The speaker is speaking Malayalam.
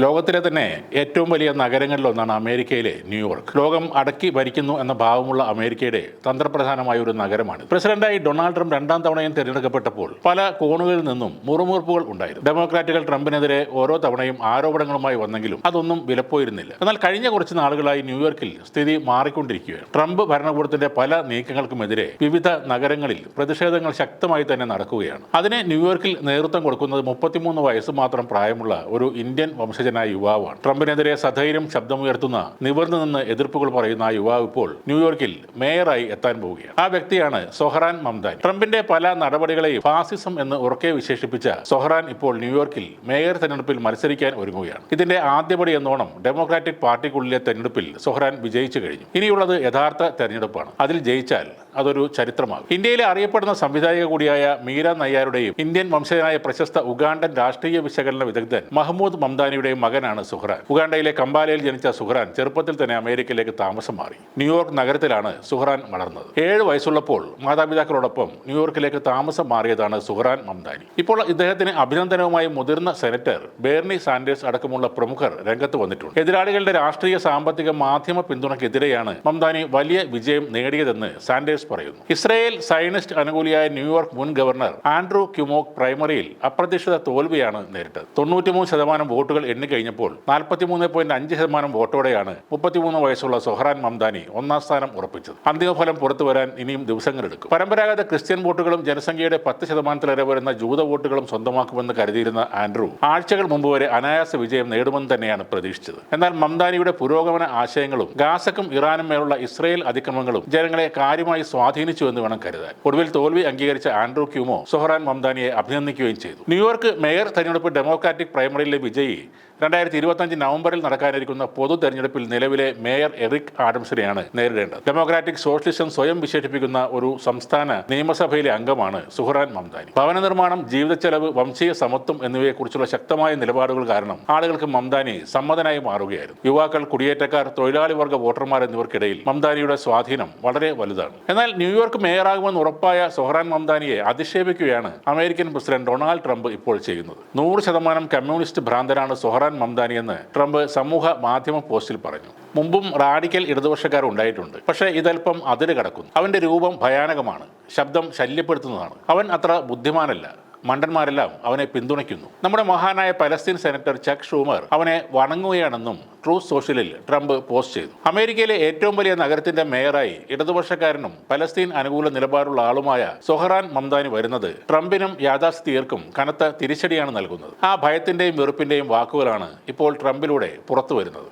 ലോകത്തിലെ തന്നെ ഏറ്റവും വലിയ നഗരങ്ങളിലൊന്നാണ് അമേരിക്കയിലെ ന്യൂയോർക്ക്. ലോകം അടക്കി ഭരിക്കുന്നു എന്ന ഭാവമുള്ള അമേരിക്കയുടെ തന്ത്രപ്രധാനമായ ഒരു നഗരമാണ് പ്രസിഡന്റായി ഡൊണാൾഡ് ട്രംപ് രണ്ടാം തവണയും തിരഞ്ഞെടുക്കപ്പെട്ടപ്പോൾ പല കോണുകളിൽ നിന്നും മുറുമുറുപ്പുകൾ ഉണ്ടായിരുന്നു. ഡെമോക്രാറ്റുകൾ ട്രംപിനെതിരെ ഓരോ തവണയും ആരോപണങ്ങളുമായി വന്നെങ്കിലും അതൊന്നും വിലപ്പോയിരുന്നില്ല. എന്നാൽ കഴിഞ്ഞ കുറച്ച് നാളുകളായി ന്യൂയോർക്കിൽ സ്ഥിതി മാറിക്കൊണ്ടിരിക്കുകയാണ്. ട്രംപ് ഭരണകൂടത്തിന്റെ പല നീക്കങ്ങൾക്കുമെതിരെ വിവിധ നഗരങ്ങളിൽ പ്രതിഷേധങ്ങൾ ശക്തമായി തന്നെ നടക്കുകയാണ്. അതിനെ ന്യൂയോർക്കിൽ നേതൃത്വം കൊടുക്കുന്നത് മുപ്പത്തിമൂന്ന് വയസ്സ് മാത്രം പ്രായമുള്ള ഒരു ഇന്ത്യൻ വംശജനായ യുവാവാണ് ട്രംപിനെതിരെ സധൈര്യം ശബ്ദമുയർത്തുന്ന നിവർന്നു നിന്ന് എതിർപ്പുകൾ പറയുന്ന ആ യുവാവ് ഇപ്പോൾ ന്യൂയോർക്കിൽ മേയറായി എത്താൻ പോവുകയാണ്. ആ വ്യക്തിയാണ് സൊഹറാൻ മംദാനി. ട്രംപിന്റെ പല നടപടികളെയും ഫാസിസം എന്ന് ഉറക്കെ വിശേഷിപ്പിച്ച സൊഹറാൻ ഇപ്പോൾ ന്യൂയോർക്കിൽ മേയർ തെരഞ്ഞെടുപ്പിൽ മത്സരിക്കാൻ ഒരുങ്ങുകയാണ്. ഇതിന്റെ ആദ്യപടി എന്നോണം ഡെമോക്രാറ്റിക് പാർട്ടിക്കുള്ളിലെ തെരഞ്ഞെടുപ്പിൽ സൊഹറാൻ വിജയിച്ചു കഴിഞ്ഞു. ഇനിയുള്ളത് യഥാർത്ഥ തെരഞ്ഞെടുപ്പാണ്. അതിൽ ജയിച്ചാൽ അതൊരു ചരിത്രമാകും. ഇന്ത്യയിലെ അറിയപ്പെടുന്ന സംവിധായിക കൂടിയായ മീര നയ്യാരുടെയും ഇന്ത്യൻ വംശജനായ പ്രശസ്ത ഉഗാണ്ടൻ രാഷ്ട്രീയ വിശകലന വിദഗ്ധൻ മഹ്മൂദ് മംദാനിയുടെയും മകനാണ് സുഹ്റാൻ. ഉഗാണ്ടയിലെ കമ്പാലയിൽ ജനിച്ച സുഹ്റാൻ ചെറുപ്പത്തിൽ തന്നെ അമേരിക്കയിലേക്ക് താമസം മാറി. ന്യൂയോർക്ക് നഗരത്തിലാണ് സുഹ്റാൻ വളർന്നത്. ഏഴ് വയസ്സുള്ളപ്പോൾ മാതാപിതാക്കളോടൊപ്പം ന്യൂയോർക്കിലേക്ക് താമസം മാറിയതാണ് സുഹ്റാൻ മംദാനി. ഇപ്പോൾ ഇദ്ദേഹത്തിന് അഭിനന്ദനവുമായി മുതിർന്ന സെനറ്റർ ബേർണി സാൻഡേഴ്സ് അടക്കമുള്ള പ്രമുഖർ രംഗത്ത് വന്നിട്ടുണ്ട്. എതിരാളികളുടെ രാഷ്ട്രീയ സാമ്പത്തിക മാധ്യമ പിന്തുണയ്ക്കെതിരെയാണ് മംദാനി വലിയ വിജയം നേടിയതെന്ന് സാൻഡേഴ്സ് പറയുന്നു. ഇസ്രയേൽ സയനിസ്റ്റ് അനുകൂലിയായ ന്യൂയോർക്ക് മുൻ ഗവർണർ ആൻഡ്രൂ ക്യുമോക് പ്രൈമറിയിൽ അപ്രതീക്ഷിത തോൽവിയാണ് നേരിട്ടത്. തൊണ്ണൂറ്റിമൂന്ന് ശതമാനം വോട്ടുകൾ എണ്ണിക്കഴിഞ്ഞപ്പോൾ നാൽപ്പത്തിമൂന്ന് പോയിന്റ് അഞ്ച് ശതമാനം വോട്ടോടെയാണ് മുപ്പത്തിമൂന്ന് വയസ്സുള്ള സൊഹ്റാൻ മംദാനി ഒന്നാം സ്ഥാനം ഉറപ്പിച്ചത്. അന്തിമഫലം പുറത്തു വരാൻ ഇനിയും ദിവസങ്ങളെടുക്കും. പരമ്പരാഗത ക്രിസ്ത്യൻ വോട്ടുകളും ജനസംഖ്യയുടെ പത്ത് ശതമാനത്തിലേറെ വരുന്ന ജൂത വോട്ടുകളും സ്വന്തമാക്കുമെന്ന് കരുതിയിരുന്ന ആൻഡ്രൂ ആഴ്ചകൾ മുമ്പ് വരെ അനായാസ വിജയം നേടുമെന്ന് തന്നെയാണ് പ്രതീക്ഷിച്ചത്. എന്നാൽ മംദാനിയുടെ പുരോഗമന ആശയങ്ങളും ഗാസക്കും ഇറാനും മേലുള്ള ഇസ്രയേൽ അതിക്രമങ്ങളും ജനങ്ങളെ കാര്യമായി സ്വാധീനിച്ചു എന്ന് വേണം കരുതാൻ. ഒടുവിൽ തോൽവി അംഗീകരിച്ച ആൻഡ്രൂ ക്യൂമോ സൊഹറാൻ മംദാനിയെ അഭിനന്ദിക്കുകയും ചെയ്തു. ന്യൂയോർക്ക് മേയർ തെരഞ്ഞെടുപ്പ് ഡെമോക്രാറ്റിക് പ്രൈമറിയിലെ വിജയി രണ്ടായിരത്തി ഇരുപത്തഞ്ച് നവംബറിൽ നടക്കാനിരിക്കുന്ന പൊതു തെരഞ്ഞെടുപ്പിൽ നിലവിലെ മേയർ എറിക് ആഡംസിനെയാണ് നേരിടേണ്ടത്. ഡെമോക്രാറ്റിക് സോഷ്യലിസം സ്വയം വിശേഷിപ്പിക്കുന്ന ഒരു സംസ്ഥാന നിയമസഭയിലെ അംഗമാണ് സുഹറാൻ മംദാനി. ഭവന നിർമ്മാണം ജീവിത ചെലവ് വംശീയ സമത്വം എന്നിവയെക്കുറിച്ചുള്ള ശക്തമായ നിലപാടുകൾ കാരണം ആളുകൾക്ക് മംദാനി സമ്മതനായി മാറുകയായിരുന്നു. യുവാക്കൾ കുടിയേറ്റക്കാർ തൊഴിലാളി വർഗ വോട്ടർമാർ എന്നിവർക്കിടയിൽ മംദാനിയുടെ സ്വാധീനം വളരെ വലുതാണ്. എന്നാൽ ന്യൂയോർക്ക് മേയറാകുമെന്ന് ഉറപ്പായ സൊഹ്റാൻ മംദാനിയെ അധിക്ഷേപിക്കുകയാണ് അമേരിക്കൻ പ്രസിഡന്റ് ഡൊണാൾഡ് ട്രംപ് ഇപ്പോൾ ചെയ്യുന്നത്. നൂറ് ശതമാനം കമ്മ്യൂണിസ്റ്റ് ഭ്രാന്തനാണ് സൊഹ്റാൻ മംദാനി എന്ന് ട്രംപ് സമൂഹ മാധ്യമ പോസ്റ്റിൽ പറഞ്ഞു. മുമ്പും റാഡിക്കൽ ഇടതുപക്ഷക്കാർ ഉണ്ടായിട്ടുണ്ട്. പക്ഷേ ഇതല്പം അതിര് കടക്കുന്നു അവന്റെ രൂപം ഭയാനകമാണ്. ശബ്ദം ശല്യപ്പെടുത്തുന്നതാണ്. അവൻ അത്ര ബുദ്ധിമാനല്ല. മണ്ടന്മാരെല്ലാം അവനെ പിന്തുണയ്ക്കുന്നു. നമ്മുടെ മഹാനായ പലസ്തീൻ സെനറ്റർ ചക് ഷൂമർ അവനെ വണങ്ങുകയാണെന്നും ട്രൂ സോഷ്യലിൽ ട്രംപ് പോസ്റ്റ് ചെയ്തു. അമേരിക്കയിലെ ഏറ്റവും വലിയ നഗരത്തിന്റെ മേയറായി ഇടതുപക്ഷക്കാരനും പലസ്തീൻ അനുകൂല നിലപാടുള്ള ആളുമായ സൊഹറാൻ മംദാനി വരുന്നത് ട്രംപിനും യാഥാസ്ഥിതികർക്കും കനത്ത തിരിച്ചടിയാണ് നൽകുന്നത്. ആ ഭയത്തിന്റെയും വെറുപ്പിന്റെയും വാക്കുകളാണ് ഇപ്പോൾ ട്രംപിലൂടെ പുറത്തു വരുന്നത്